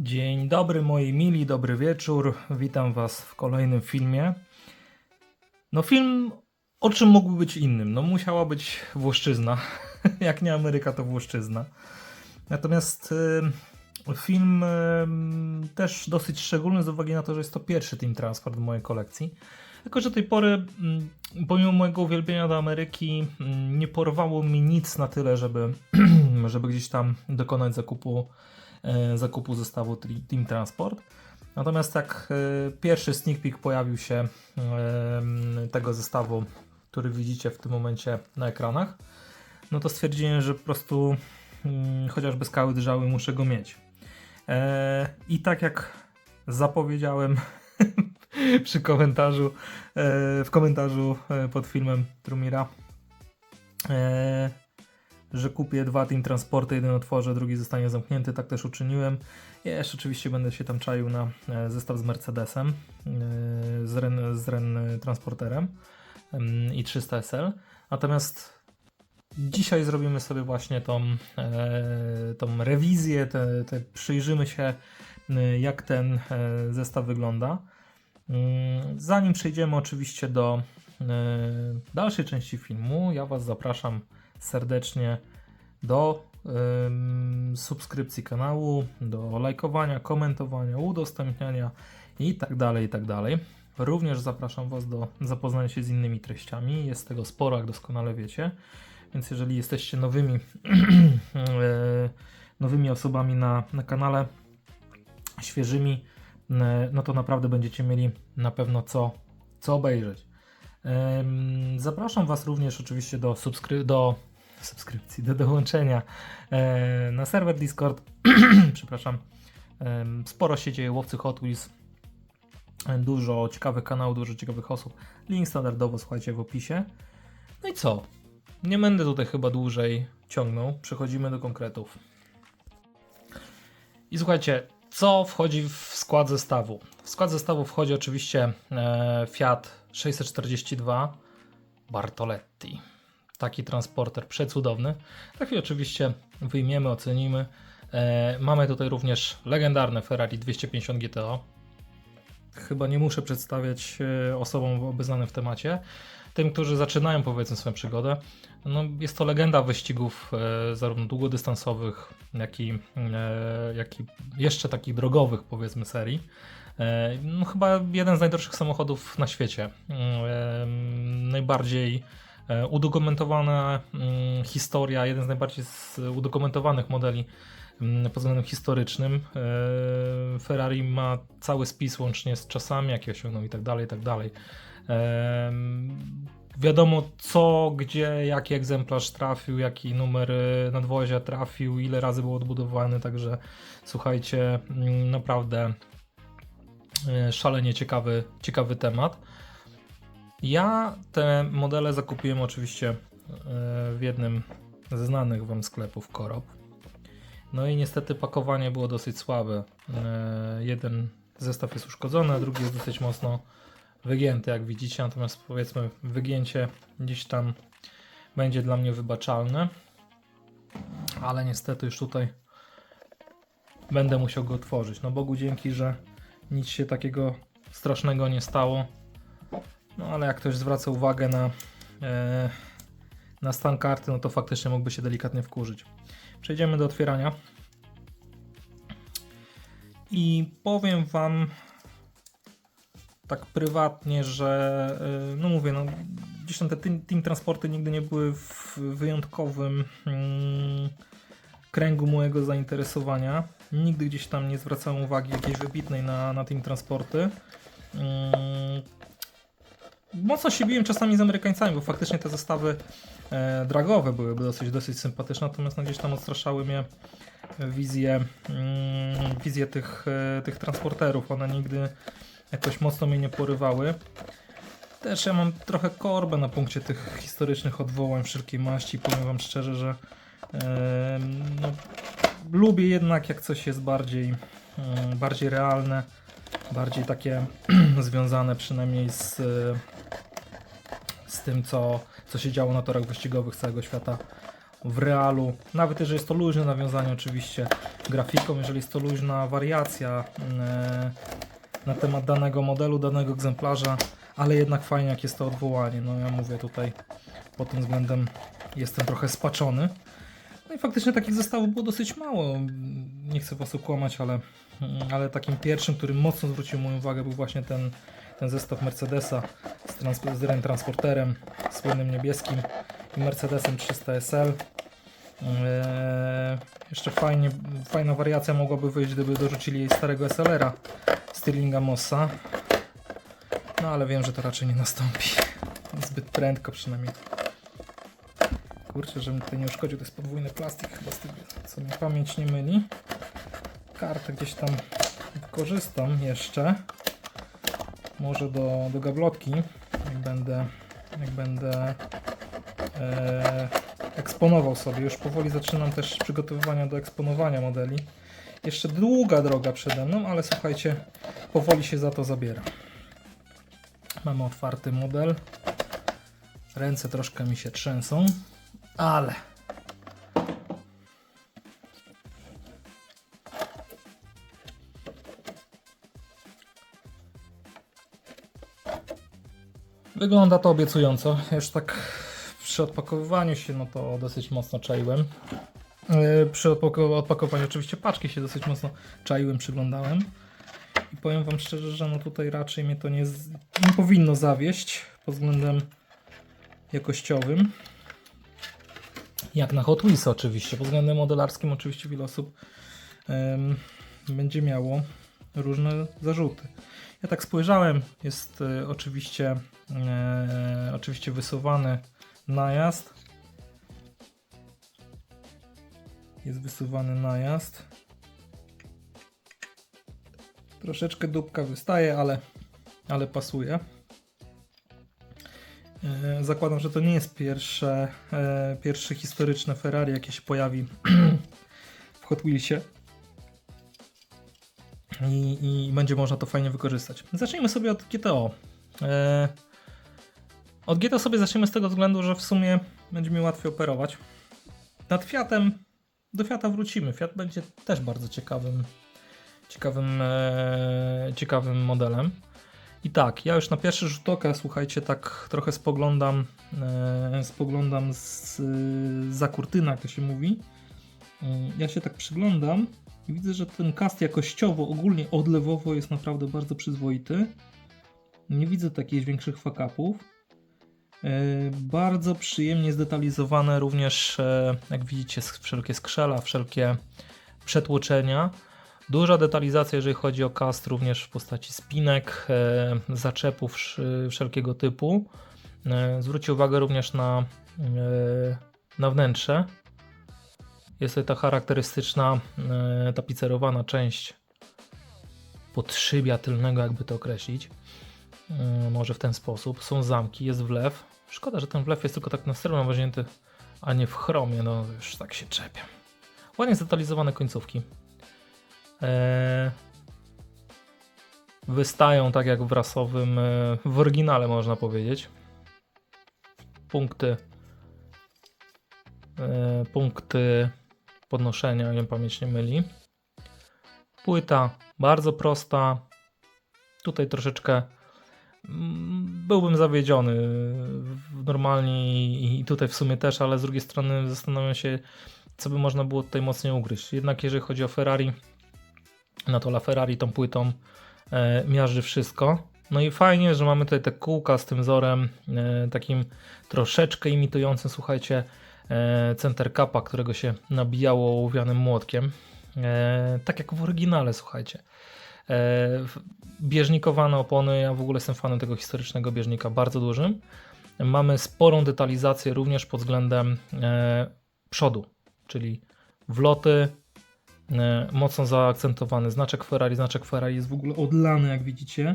Dzień dobry moi mili, dobry wieczór. Witam was w kolejnym filmie. No film o czym mógłby być innym? No musiała być Włoszczyzna. Jak nie Ameryka, to Włoszczyzna. Natomiast y, film y, też dosyć szczególny z uwagi na to, że jest to pierwszy Team Transport w mojej kolekcji. Tylko, że do tej pory, mm, pomimo mojego uwielbienia do Ameryki, mm, nie porwało mi nic na tyle, żeby, żeby gdzieś tam dokonać zakupu, zakupu zestawu Team Transport. Natomiast jak e, pierwszy sneak peek pojawił się em, tego zestawu, który widzicie w tym momencie na ekranach, no to stwierdziłem, że po prostu mm, chociażby skały drżały, muszę go mieć. E, I tak jak zapowiedziałem przy komentarzu, e, w komentarzu e, pod filmem Trumira, e, że kupię dwa Team Transporty, jeden otworzę, drugi zostanie zamknięty, tak też uczyniłem. Jeszcze oczywiście będę się tam czaił na e, zestaw z Mercedesem, e, z, Ren, z Ren Transporterem em, i 300 SL. Natomiast dzisiaj zrobimy sobie właśnie tą, e, tą rewizję, te, te przyjrzymy się jak ten zestaw wygląda. Mm, Zanim przejdziemy oczywiście do dalszej części filmu, ja Was zapraszam serdecznie do subskrypcji kanału, do lajkowania, komentowania, udostępniania i tak dalej, i tak. Również zapraszam Was do zapoznania się z innymi treściami. Jest tego sporo, jak doskonale wiecie. Więc jeżeli jesteście nowymi, e, nowymi osobami na, na kanale, świeżymi, e, no to naprawdę będziecie mieli na pewno co, co obejrzeć. Zapraszam Was również oczywiście do, subskry- do subskrypcji, do dołączenia e, na serwer Discord. Przepraszam. Sporo się dzieje, łowcy Hot Wheels. Dużo ciekawych kanałów, dużo ciekawych osób. Link standardowo słuchajcie w opisie. No i co? Nie będę tutaj chyba dłużej ciągnął. Przechodzimy do konkretów. I słuchajcie, co wchodzi w skład zestawu? W skład zestawu wchodzi oczywiście e, Fiat 642 Bartoletti. Taki transporter przecudowny. Taki oczywiście wyjmiemy, ocenimy. E, mamy tutaj również legendarne Ferrari 250 GTO. Chyba nie muszę przedstawiać e, osobom obeznanym w temacie. Tym, którzy zaczynają powiedzmy swoją przygodę. No, jest to legenda wyścigów e, zarówno długodystansowych, jak i, e, jak i jeszcze takich drogowych powiedzmy serii. E, no, chyba jeden z najdroższych samochodów na świecie. E, najbardziej udokumentowana mm, historia, jeden z najbardziej udokumentowanych modeli mm, pod względem historycznym. E, Ferrari ma cały spis łącznie z czasami, jakie osiągnął i tak dalej, i tak dalej. Em, Wiadomo co, gdzie, jaki egzemplarz trafił, jaki numer e, nadwozia trafił, ile razy był odbudowany, także słuchajcie, mm, naprawdę e, szalenie ciekawy, ciekawy temat. Ja te modele zakupiłem oczywiście e, w jednym ze znanych wam sklepów Korop. No i niestety pakowanie było dosyć słabe. E, Jeden zestaw jest uszkodzony, a drugi jest dosyć mocno wygięty, jak widzicie. Natomiast powiedzmy, wygięcie gdzieś tam będzie dla mnie wybaczalne. Ale niestety już tutaj będę musiał go otworzyć. No Bogu dzięki, że nic się takiego strasznego nie stało. No ale jak ktoś zwraca uwagę na, e, na stan karty, no to faktycznie mógłby się delikatnie wkurzyć. Przejdziemy do otwierania. I powiem Wam tak prywatnie, że y, no mówię, no gdzieś tam te team, team transporty nigdy nie były w wyjątkowym mm, kręgu mojego zainteresowania. Nigdy gdzieś tam nie zwracałem uwagi jakiejś wybitnej na, na team transporty. Mm, mocno się biłem czasami z Amerykańcami, bo faktycznie te zestawy e, dragowe były dosyć, dosyć sympatyczne, natomiast no, gdzieś tam odstraszały mnie wizje, mm, wizje tych, e, tych transporterów. One nigdy jakoś mocno mnie nie porywały. Też ja mam trochę korbę na punkcie tych historycznych odwołań wszelkiej maści. Powiem wam szczerze, że em, no, lubię jednak jak coś jest bardziej, mm, bardziej realne, bardziej takie związane przynajmniej z, z tym, co, co się działo na torach wyścigowych całego świata w realu. Nawet jeżeli jest to luźne nawiązanie oczywiście grafiką, jeżeli jest to luźna wariacja e, na temat danego modelu, danego egzemplarza, ale jednak fajnie jak jest to odwołanie. No ja mówię tutaj pod tym względem jestem trochę spaczony. No i faktycznie takich zestawów było dosyć mało. Nie chcę was okłamać, ale, ale takim pierwszym, który mocno zwrócił moją uwagę był właśnie ten, ten zestaw Mercedesa z, trans z Transporterem słynnym niebieskim i Mercedesem 300 SL. Eee, jeszcze fajnie, fajna wariacja mogłaby wyjść, gdyby dorzucili jej starego SLR-a Stirlinga Mossa. No ale wiem, że to raczej nie nastąpi. Zbyt prędko przynajmniej. Kurczę, żebym tutaj nie uszkodził, to jest podwójny plastik chyba z tego, co mi pamięć nie myli. Kartę gdzieś tam wykorzystam jeszcze. Może do, do gablotki, jak będę, jak będę e, eksponował sobie. Już powoli zaczynam też przygotowywania do eksponowania modeli. Jeszcze długa droga przede mną, ale słuchajcie, powoli się za to zabiera. Mamy otwarty model. Ręce troszkę mi się trzęsą, ale wygląda to obiecująco. Już tak przy odpakowywaniu się, no to dosyć mocno czaiłem. Yy, Przy odpako- odpakowaniu oczywiście paczki się dosyć mocno czaiłem, przyglądałem. I powiem wam szczerze, że no tutaj raczej mnie to nie, nie powinno zawieść pod względem jakościowym. Jak na Hot Wheels oczywiście. Pod względem modelarskim oczywiście wiele osób będzie miało różne zarzuty. Ja tak spojrzałem, jest e, oczywiście, e, oczywiście wysuwany najazd. Jest wysuwany najazd. Troszeczkę dupka wystaje, ale, ale pasuje. E, Zakładam, że to nie jest pierwsze, e, pierwsze historyczne Ferrari, jakie się pojawi w Hot Wheelsie. I, I będzie można to fajnie wykorzystać. Zacznijmy sobie od GTO. E, Od GTO sobie zaczniemy z tego względu, że w sumie będzie mi łatwiej operować. Nad Fiatem, do Fiata wrócimy. Fiat będzie też bardzo ciekawym, ciekawym, e, ciekawym modelem. I tak, ja już na pierwszy rzut oka, słuchajcie, tak trochę spoglądam, e, spoglądam z, za kurtyna, jak to się mówi. E, ja się tak przyglądam i widzę, że ten cast jakościowo, ogólnie odlewowo jest naprawdę bardzo przyzwoity. Nie widzę takich większych fakapów. E, bardzo przyjemnie zdetalizowane również, e, jak widzicie, wszelkie skrzela, wszelkie przetłoczenia. Duża detalizacja, jeżeli chodzi o cast, również w postaci spinek, e, zaczepów sz- wszelkiego typu. Zwróćcie uwagę również na, na wnętrze. Jest tutaj ta charakterystyczna e, tapicerowana część podszybia tylnego, jakby to określić. E, może w ten sposób. Są zamki, jest wlew. Szkoda, że ten wlew jest tylko tak na stereo nawaźnięty, a nie w chromie. No już tak się czepiam. Ładnie zdetalizowane końcówki. E, wystają tak jak w rasowym, e, w oryginale można powiedzieć. Punkty e, punkty podnoszenia, jak pamięć nie myli. Płyta bardzo prosta. Tutaj troszeczkę mm, byłbym zawiedziony normalnie i tutaj w sumie też, ale z drugiej strony zastanawiam się, co by można było tutaj mocniej ugryźć. Jednak jeżeli chodzi o Ferrari, no to La Ferrari tą płytą e, miażdży wszystko. No i fajnie, że mamy tutaj te kółka z tym wzorem e, takim troszeczkę imitującym, słuchajcie, center capa, którego się nabijało ołowianym młotkiem. E, tak jak w oryginale, słuchajcie. E, bieżnikowane opony, ja w ogóle jestem fanem tego historycznego bieżnika, bardzo dużym. Mamy sporą detalizację również pod względem e, przodu, czyli wloty, e, mocno zaakcentowany znaczek Ferrari. Znaczek Ferrari jest w ogóle odlany, jak widzicie.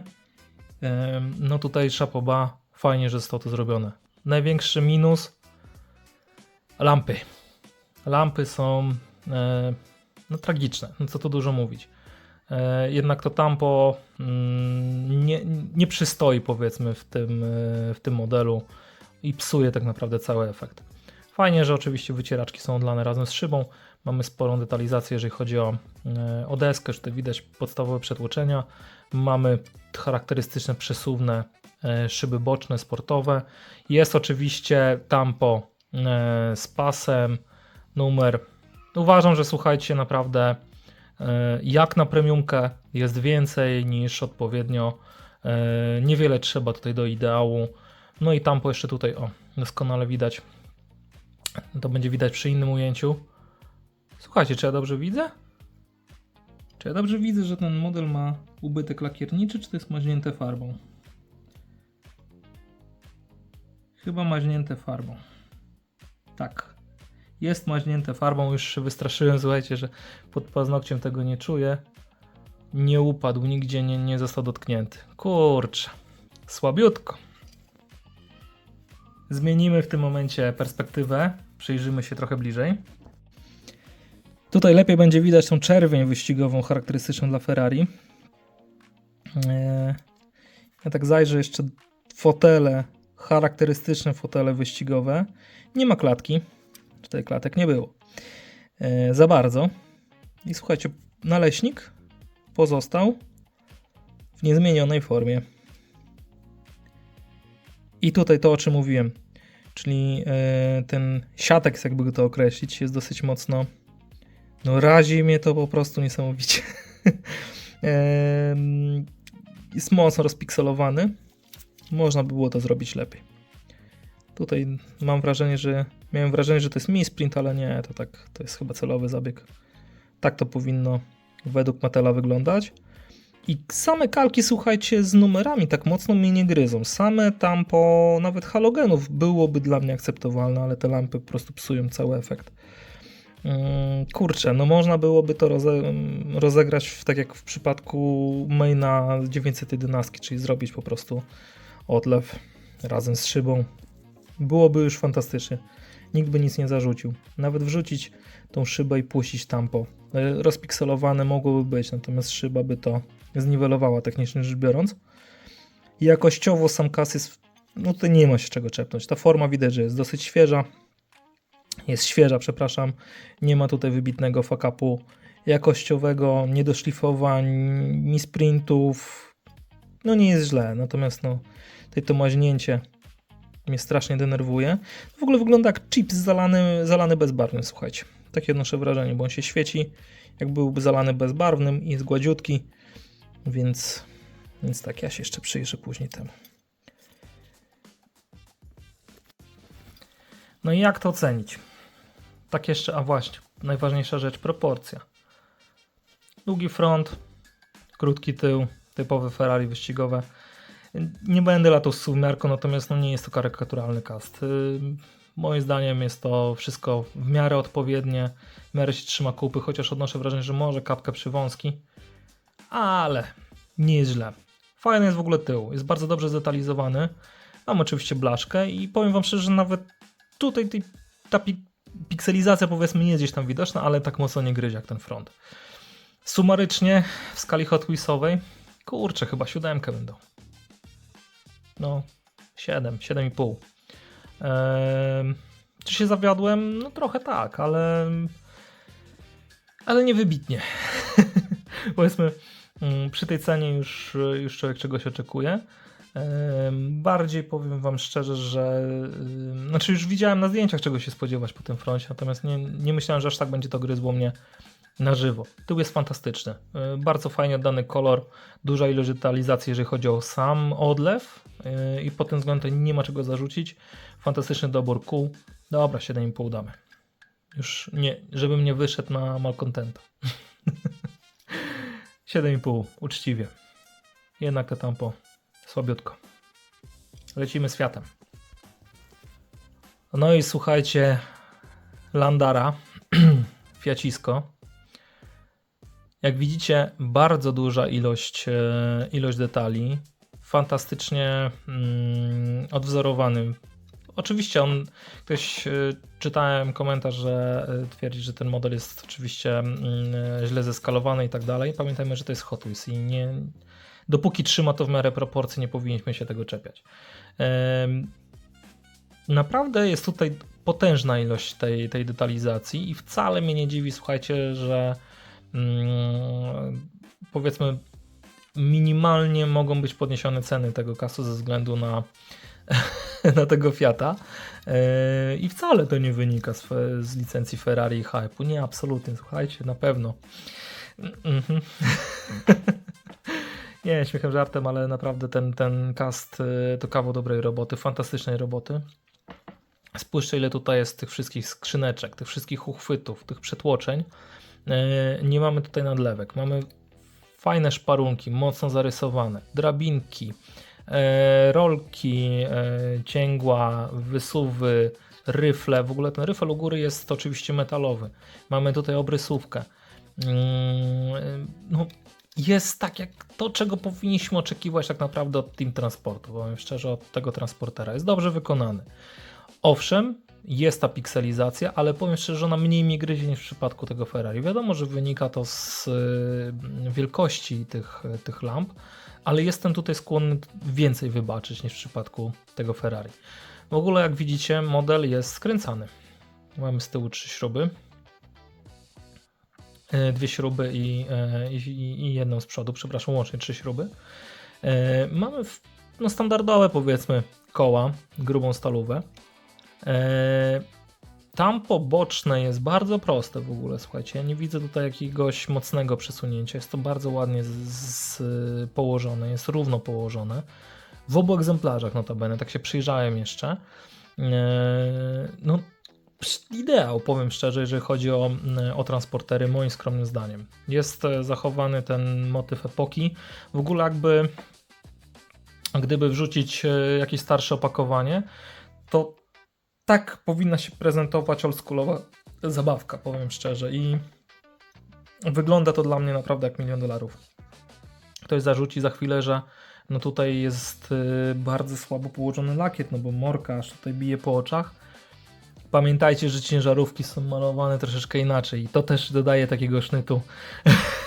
E, No tutaj szapoba, fajnie, że zostało to zrobione. Największy minus lampy. Lampy są e, no, tragiczne, no co tu dużo mówić. E, jednak to tampo mm, nie, nie przystoi powiedzmy w tym, e, w tym modelu i psuje tak naprawdę cały efekt. Fajnie, że oczywiście wycieraczki są odlane razem z szybą. Mamy sporą detalizację, jeżeli chodzi o, o deskę, że tutaj widać podstawowe przetłoczenia. Mamy charakterystyczne przesuwne szyby boczne, sportowe. Jest oczywiście tampo z pasem, numer. Uważam, że słuchajcie, naprawdę e, jak na premiumkę jest więcej niż odpowiednio. E, Niewiele trzeba tutaj do ideału. No i tampo jeszcze tutaj, o, doskonale widać. To będzie widać przy innym ujęciu. Słuchajcie, czy ja dobrze widzę? Czy ja dobrze widzę, że ten model ma ubytek lakierniczy, czy to jest maźnięte farbą? Chyba maźnięte farbą. Tak. Jest maźnięte farbą, już się wystraszyłem, słuchajcie, że pod paznokciem tego nie czuję. Nie upadł, nigdzie nie, nie został dotknięty. Kurczę, słabiutko. Zmienimy w tym momencie perspektywę, przyjrzymy się trochę bliżej. Tutaj lepiej będzie widać tą czerwień wyścigową charakterystyczną dla Ferrari. Eee, Ja tak zajrzę jeszcze fotele, charakterystyczne fotele wyścigowe. Nie ma klatki, tutaj klatek nie było. Eee, Za bardzo. I słuchajcie, naleśnik pozostał w niezmienionej formie. I tutaj to, o czym mówiłem, czyli e, ten siatek, jakby go to określić, jest dosyć mocno. No, razi mnie to po prostu niesamowicie. Em, jest mocno rozpikselowany. Można by było to zrobić lepiej. Tutaj mam wrażenie, że miałem wrażenie, że to jest misprint, ale nie, to tak, to jest chyba celowy zabieg. Tak to powinno według Matela wyglądać. I same kalki, słuchajcie, z numerami tak mocno mnie nie gryzą. Same tam po nawet halogenów byłoby dla mnie akceptowalne, ale te lampy po prostu psują cały efekt. Mm, Kurczę, no można byłoby to roze, rozegrać w, tak jak w przypadku maina 911, czyli zrobić po prostu odlew razem z szybą. Byłoby już fantastycznie. Nikt by nic nie zarzucił. Nawet wrzucić tą szybę i puścić tampo. E, Rozpikselowane mogłoby być, natomiast szyba by to zniwelowała technicznie rzecz biorąc. Jakościowo sam jest, no tutaj nie ma się czego czepnąć. Ta forma widać, że jest dosyć świeża. Jest świeża, przepraszam. Nie ma tutaj wybitnego fakapu jakościowego, niedoszlifowań, misprintów. No nie jest źle, natomiast no tutaj to maźnięcie mnie strasznie denerwuje. W ogóle wygląda jak chips zalany, zalany bezbarwnym, słuchajcie. Takie odnoszę wrażenie, bo on się świeci, jak byłby zalany bezbarwnym i jest gładziutki, więc, więc tak, ja się jeszcze przyjrzę później temu. No i jak to ocenić? Tak jeszcze, a właśnie, najważniejsza rzecz, proporcja. Długi front, krótki tył, typowe Ferrari wyścigowe. Nie będę latał z suwmiarką, natomiast no nie jest to karykaturalny cast. Y, Moim zdaniem jest to wszystko w miarę odpowiednie, w miarę się trzyma kupy, chociaż odnoszę wrażenie, że może kapkę przywąski, ale nie jest źle. Fajny jest w ogóle tył, jest bardzo dobrze zdetalizowany. Mam oczywiście blaszkę i powiem wam szczerze, że nawet tutaj tej, ta pi pikselizacja powiedzmy nie jest gdzieś tam widoczna, ale tak mocno nie gryzie jak ten front. Sumarycznie w skali Hot Wheelsowej, kurczę, chyba siódemkę będą. No, 7, 7,5. Ehm, czy się zawiodłem? No trochę tak, ale ale nie wybitnie. Powiedzmy, mm, przy tej cenie już, już człowiek czegoś oczekuje. Bardziej powiem Wam szczerze, że znaczy już widziałem na zdjęciach czego się spodziewać po tym froncie, natomiast nie, nie myślałem, że aż tak będzie to gryzło mnie na żywo. Tył jest fantastyczny. Yy, Bardzo fajnie oddany kolor, duża ilość detalizacji, jeżeli chodzi o sam odlew yy, i pod tym względem nie ma czego zarzucić. Fantastyczny dobór kół. Dobra, 7,5 damy. Już nie, żebym nie wyszedł na malcontenta. 7,5, uczciwie. Jednak to tampo słabiutko. Lecimy z Fiatem. No i słuchajcie, Landara, Fiacisko. Jak widzicie, bardzo duża ilość, e, ilość detali. Fantastycznie mm, odwzorowany. Oczywiście on, ktoś e, czytałem komentarz, że e, twierdzi, że ten model jest oczywiście mm, źle zeskalowany i tak dalej. Pamiętajmy, że to jest Hot Wheels i nie, dopóki trzyma to w miarę proporcji, nie powinniśmy się tego czepiać. Naprawdę jest tutaj potężna ilość tej, tej detalizacji i wcale mnie nie dziwi, słuchajcie, że powiedzmy minimalnie mogą być podniesione ceny tego kasu ze względu na, na tego Fiata yy, i wcale to nie wynika z, z licencji Ferrari i hype'u. Nie, absolutnie, słuchajcie, na pewno. Mhm. Nie, śmiechem żartem, ale naprawdę ten, ten cast y, to kawał dobrej roboty, fantastycznej roboty. Spójrzcie, ile tutaj jest tych wszystkich skrzyneczek, tych wszystkich uchwytów, tych przetłoczeń. Y, Nie mamy tutaj nadlewek. Mamy fajne szparunki, mocno zarysowane, drabinki, e, rolki, e, cięgła, wysuwy, ryfle. W ogóle ten ryfel u góry jest oczywiście metalowy. Mamy tutaj obrysówkę. Mm, No, jest tak jak to, czego powinniśmy oczekiwać tak naprawdę od Team Transportu. Powiem szczerze, od tego transportera. Jest dobrze wykonany. Owszem, jest ta pikselizacja, ale powiem szczerze, że ona mniej mi gryzie niż w przypadku tego Ferrari. Wiadomo, że wynika to z y, wielkości tych, tych lamp, ale jestem tutaj skłonny więcej wybaczyć niż w przypadku tego Ferrari. W ogóle, jak widzicie, model jest skręcany. Mamy z tyłu trzy śruby. E, Dwie śruby i, e, i, i jedną z przodu, przepraszam, łącznie trzy śruby. E, Mamy no, standardowe, powiedzmy, koła, grubą stalówę. E, Tam poboczne jest bardzo proste w ogóle, słuchajcie. Ja nie widzę tutaj jakiegoś mocnego przesunięcia. Jest to bardzo ładnie z, z, położone, jest równo położone. W obu egzemplarzach, notabene, tak się przyjrzałem jeszcze. E, No, ideał, powiem szczerze, jeżeli chodzi o, o transportery, moim skromnym zdaniem. Jest e, zachowany ten motyw epoki. W ogóle, jakby gdyby wrzucić e, jakieś starsze opakowanie, to tak powinna się prezentować oldschoolowa zabawka, powiem szczerze. I wygląda to dla mnie naprawdę jak milion dolarów. Ktoś zarzuci za chwilę, że no tutaj jest y, bardzo słabo położony lakiet, no bo morka aż tutaj bije po oczach. Pamiętajcie, że ciężarówki są malowane troszeczkę inaczej i to też dodaje takiego sznytu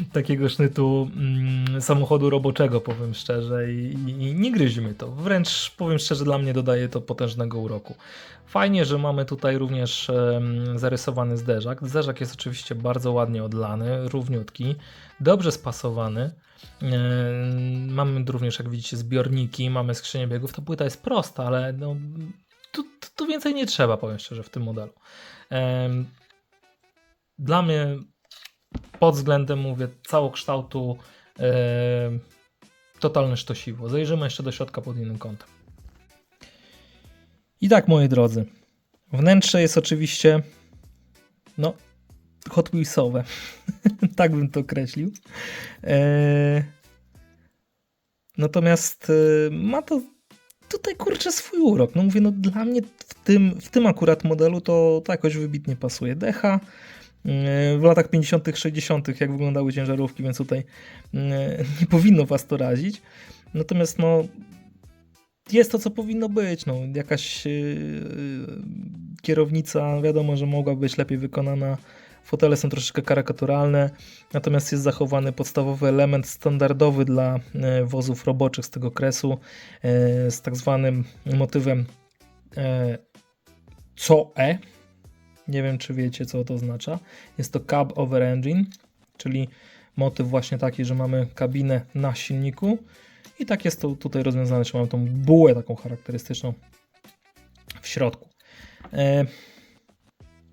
takiego sznytu mm, samochodu roboczego, powiem szczerze, i, i, nie gryźmy to. Wręcz, powiem szczerze, dla mnie dodaje to potężnego uroku. Fajnie, że mamy tutaj również em, zarysowany zderzak. Zderzak jest oczywiście bardzo ładnie odlany, równiutki, dobrze spasowany. Em, Mamy również, jak widzicie, zbiorniki, mamy skrzynię biegów. Ta płyta jest prosta, ale no, tu, tu, więcej nie trzeba, powiem szczerze, w tym modelu. Em, Dla mnie pod względem, mówię, całokształtu e, totalne sztosiwo. Zajrzymy jeszcze do środka pod innym kątem. I tak, moi drodzy, wnętrze jest oczywiście no, Hot Wheelsowe. tak bym to określił. E, natomiast e, ma to tutaj kurczę swój urok. No mówię, no dla mnie w tym, w tym akurat modelu to, to jakoś wybitnie pasuje. Decha w latach 50., 60., jak wyglądały ciężarówki, więc tutaj e, nie powinno was to razić. Natomiast no, jest to, co powinno być. No, jakaś e, kierownica, wiadomo, że mogła być lepiej wykonana. Fotele są troszeczkę karykaturalne, natomiast jest zachowany podstawowy element standardowy dla e, wozów roboczych z tego kresu, e, z tak zwanym motywem e, COE. Nie wiem, czy wiecie, co to oznacza. Jest to Cab Over Engine, czyli motyw właśnie taki, że mamy kabinę na silniku i tak jest to tutaj rozwiązane, że mamy tą bułę taką charakterystyczną w środku. E,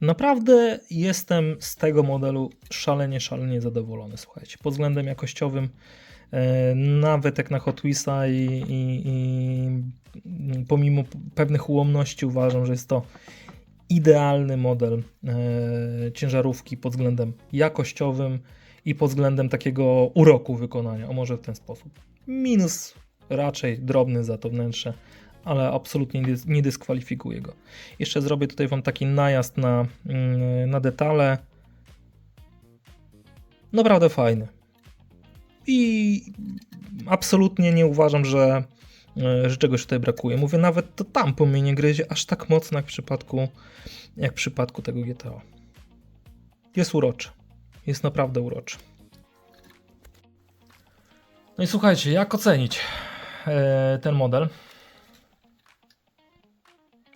Naprawdę jestem z tego modelu szalenie, szalenie zadowolony, słuchajcie. Pod względem jakościowym, e, nawet jak na Hot Wheelsa i, i, i pomimo pewnych ułomności uważam, że jest to idealny model e, ciężarówki pod względem jakościowym i pod względem takiego uroku wykonania, o może w ten sposób. Minus raczej drobny za to wnętrze, ale absolutnie nie dys- nie dyskwalifikuję go. Jeszcze zrobię tutaj Wam taki najazd na, mm, na detale. Naprawdę fajny. I absolutnie nie uważam, że, że czegoś tutaj brakuje. Mówię, nawet to tam po mnie nie gryzie aż tak mocno jak w przypadku, jak w przypadku tego GTA. Jest uroczy. Jest naprawdę uroczy. No i słuchajcie, jak ocenić e, ten model?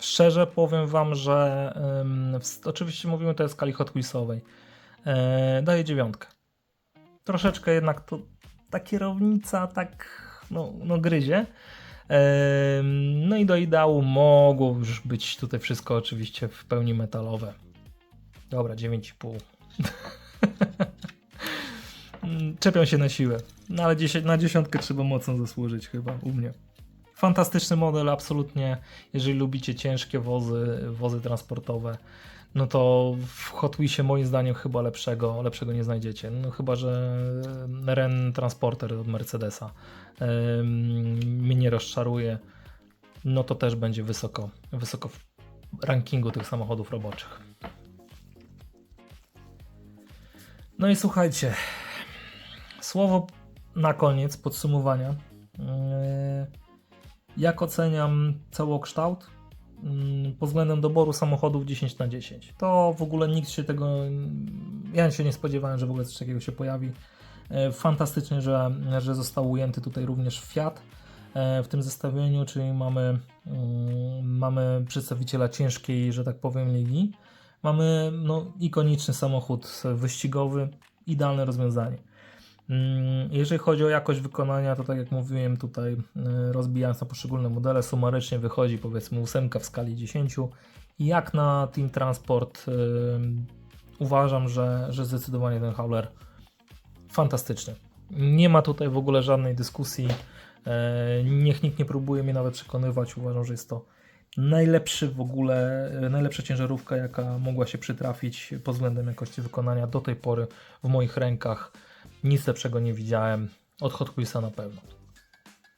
szczerze powiem wam, że w, oczywiście mówimy tutaj o skali Hot Wheelsowej. E, daję dziewiątkę. Troszeczkę jednak to ta kierownica tak no, no gryzie. No i do ideału mogło już być tutaj wszystko oczywiście w pełni metalowe. Dobra, 9,5. Mm, Czepią się na siłę. No ale 10, na dziesiątkę trzeba mocno zasłużyć chyba u mnie. Fantastyczny model, absolutnie. Jeżeli lubicie ciężkie wozy, wozy transportowe, no to w Hot moim zdaniem chyba lepszego, lepszego nie znajdziecie. No chyba, że Ren Transporter od Mercedesa em, mnie nie rozczaruje, no to też będzie wysoko, wysoko w rankingu tych samochodów roboczych. No i słuchajcie, słowo na koniec podsumowania. Yy, Jak oceniam całokształt? Yy, Pod względem doboru samochodów 10 na 10. To w ogóle nikt się tego. Ja się nie spodziewałem, że w ogóle coś takiego się pojawi. Yy, Fantastycznie, że, że został ujęty tutaj również Fiat yy, w tym zestawieniu, czyli mamy, yy, mamy przedstawiciela ciężkiej, że tak powiem, ligi. Mamy no, ikoniczny samochód wyścigowy, idealne rozwiązanie. Mm, Jeżeli chodzi o jakość wykonania, to tak jak mówiłem tutaj, y, rozbijając na poszczególne modele, sumarycznie wychodzi powiedzmy 8 w skali 10. I jak na Team Transport y, uważam, że, że zdecydowanie ten hauler fantastyczny. Nie ma tutaj w ogóle żadnej dyskusji. E, Niech nikt nie próbuje mnie nawet przekonywać. Uważam, że jest to najlepszy w ogóle, najlepsza ciężarówka, jaka mogła się przytrafić pod względem jakości wykonania do tej pory w moich rękach. Nic lepszego nie widziałem. Od Hot Wheelsa na pewno.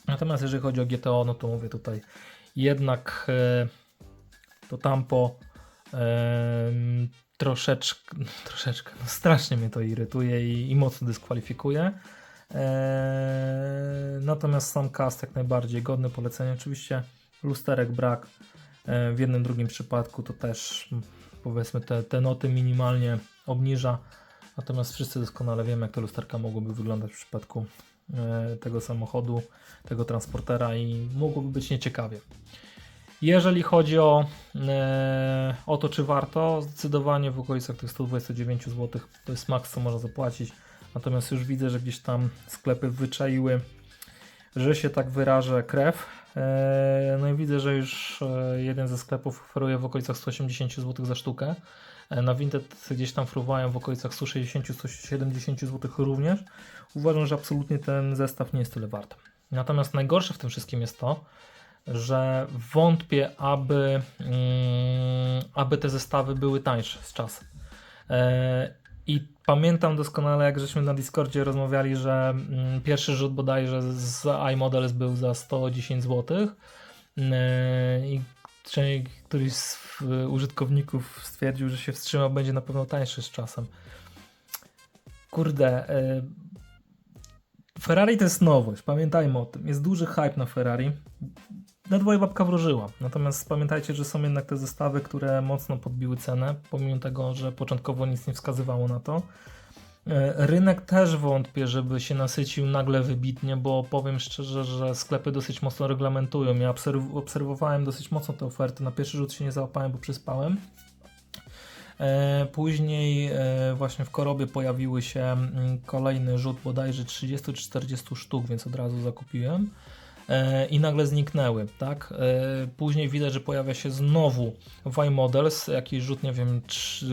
Natomiast jeżeli chodzi o GTO, no to mówię tutaj jednak e, to tampo em, troszeczkę, troszeczkę, no strasznie mnie to irytuje i, i mocno dyskwalifikuje. E, natomiast sam cast jak najbardziej godny polecenia. Oczywiście lusterek brak. E, w jednym, drugim przypadku to też mm, powiedzmy te, te noty minimalnie obniża. Natomiast wszyscy doskonale wiemy, jak te lusterka mogłyby wyglądać w przypadku e, tego samochodu, tego transportera i mogłoby być nieciekawie. Jeżeli chodzi o, e, o to, czy warto, zdecydowanie w okolicach tych 129 zł to jest maks, co można zapłacić. Natomiast już widzę, że gdzieś tam sklepy wyczaiły, że się tak wyrażę, krew. E, No i widzę, że już jeden ze sklepów oferuje w okolicach 180 zł za sztukę. E, Na Vinted gdzieś tam fruwają w okolicach 160-170 zł również. Uważam, że absolutnie ten zestaw nie jest tyle wart. Natomiast najgorsze w tym wszystkim jest to, że wątpię, aby, mm, aby te zestawy były tańsze z czasem. E, I pamiętam doskonale, jak żeśmy na Discordzie rozmawiali, że mm, pierwszy rzut bodajże z iModels był za 110 zł. E, I przynajmniej któryś z użytkowników stwierdził, że się wstrzymał, będzie na pewno tańszy z czasem. Kurde, e, Ferrari to jest nowość, pamiętajmy o tym. Jest duży hype na Ferrari. Na dwoje babka wróżyła. Natomiast pamiętajcie, że są jednak te zestawy, które mocno podbiły cenę, pomimo tego, że początkowo nic nie wskazywało na to. E, Rynek też wątpię, żeby się nasycił nagle wybitnie, bo powiem szczerze, że sklepy dosyć mocno reglamentują. Ja obserw- obserwowałem dosyć mocno te oferty. Na pierwszy rzut się nie załapałem, bo przyspałem. E, Później e, właśnie w korobie pojawiły się mm, kolejny rzut bodajże 30 czy 40 sztuk, więc od razu zakupiłem. E, I nagle zniknęły, tak? E, Później widać, że pojawia się znowu Y Models, jakiś rzut, nie wiem,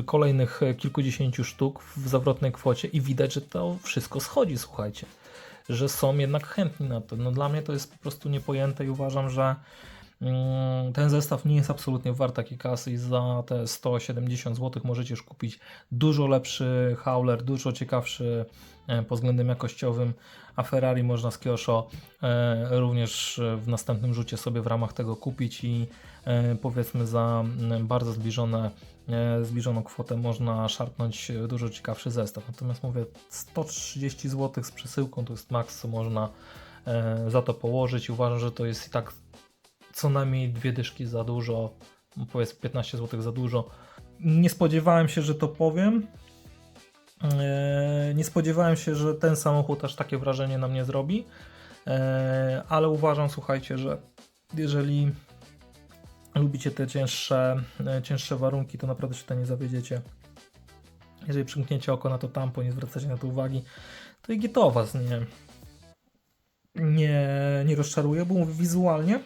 kolejnych kilkudziesięciu sztuk w zawrotnej kwocie i widać, że to wszystko schodzi, słuchajcie. Że są jednak chętni na to. No dla mnie to jest po prostu niepojęte i uważam, że Ten zestaw nie jest absolutnie wart takiej kasy i za te 170 zł możecie już kupić dużo lepszy hauler, dużo ciekawszy e, pod względem jakościowym, a Ferrari można z Kiosho e, również w następnym rzucie sobie w ramach tego kupić i e, powiedzmy za mm, bardzo zbliżone, zbliżoną kwotę można szarpnąć dużo ciekawszy zestaw. Natomiast mówię 130 zł z przesyłką to jest maks co można za to położyć uważam, że to jest i tak co najmniej dwie dyszki za dużo, powiedzmy 15 zł za dużo. Nie spodziewałem się, że to powiem. Eee, Nie spodziewałem się, że ten samochód aż takie wrażenie na mnie zrobi, Eee, ale uważam, słuchajcie, że jeżeli lubicie te cięższe, e, cięższe warunki, to naprawdę się to nie zawiedziecie. Jeżeli przymkniecie oko na to tampo, nie zwracacie na to uwagi, to IG to was nie, nie, nie rozczaruje, bo wizualnie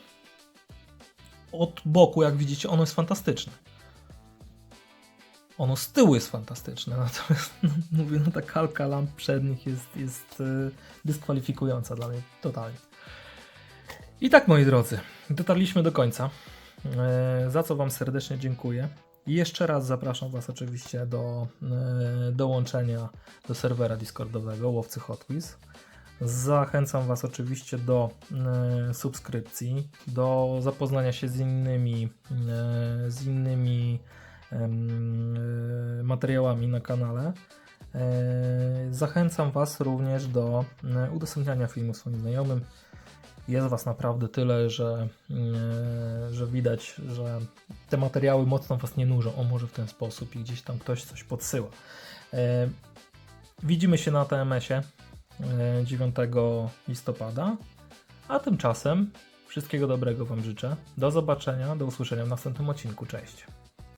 od boku, jak widzicie, ono jest fantastyczne. Ono z tyłu jest fantastyczne, natomiast no, mówię, no ta kalka lamp przednich jest, jest y, dyskwalifikująca dla mnie totalnie. I tak, moi drodzy, dotarliśmy do końca, e, za co Wam serdecznie dziękuję. I jeszcze raz zapraszam Was oczywiście do e, dołączenia do serwera Discordowego Łowcy Hot Wheels. Zachęcam Was oczywiście do e, subskrypcji, do zapoznania się z innymi, e, z innymi e, materiałami na kanale. Zachęcam Was również do udostępniania filmu swoim znajomym. Jest Was naprawdę tyle, że, że widać, że te materiały mocno Was nie nużą. O, może w ten sposób i gdzieś tam ktoś coś podsyła. Widzimy się na TMS-ie 9 listopada. A tymczasem wszystkiego dobrego Wam życzę. Do zobaczenia, do usłyszenia w następnym odcinku. Cześć.